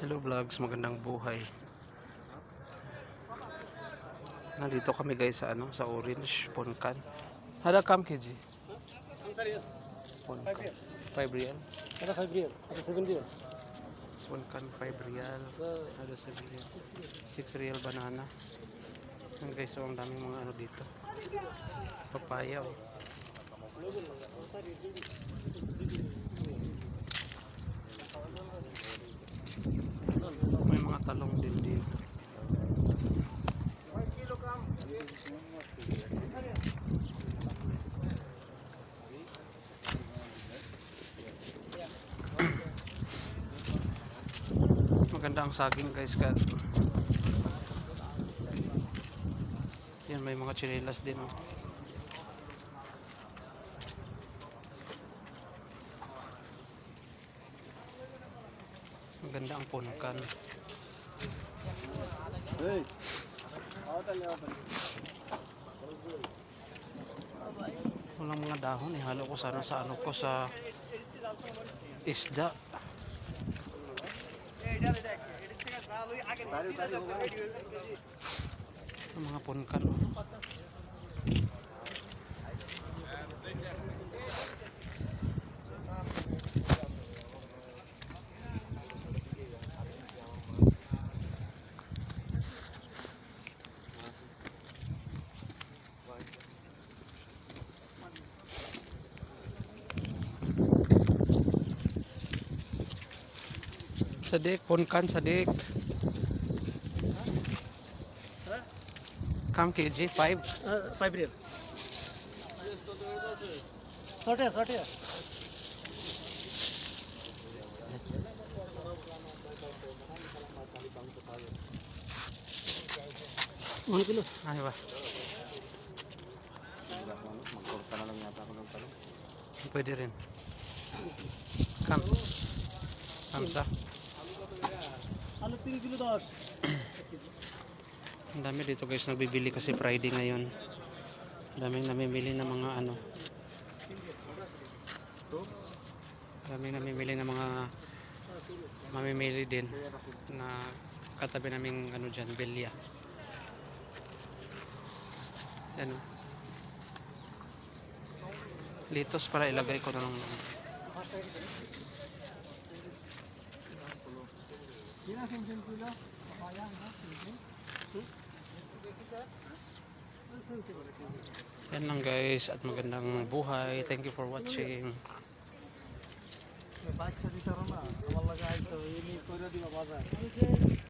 Hello vlogs, magandang buhay. Nandito kami guys sa ano, sa Orange Poncan. Hada kam kg? I'm sorry. Poncan. 5 real. Hada 5 real. Hada 7 real. Poncan 5 real. Hada 7 real. 6 real banana. Yan guys, so ang daming mga ano dito. Papaya oh. Talong din dito. Maganda ang saging guys ka. Yan may mga chinelas din oh. Maganda ang punkan. Walang mga dahon eh. Halo ko sana sa ano ko sa isda. Ang mga punkan. oh. Sadik, Punkan Sadik. Come kg, 5. Uh, 5 real. Sort here, sort here. One kilo. Ayo, Pak. Pwede rin. Come. Come, sir. Alos 3 kilo dos. Ang dami dito guys nagbibili kasi Friday ngayon. Daming namimili ng mga ano. Daming namimili ng mga mamimili din na katabi naming ano dyan, Belia. Yan. Litos para ilagay ko na lang. Sino ang sundin kilo? Papaya, ha? Sundin? Yan lang guys at magandang buhay. Thank you for watching. May batch dito rin ah. Wala guys, ini ko na di mabasa.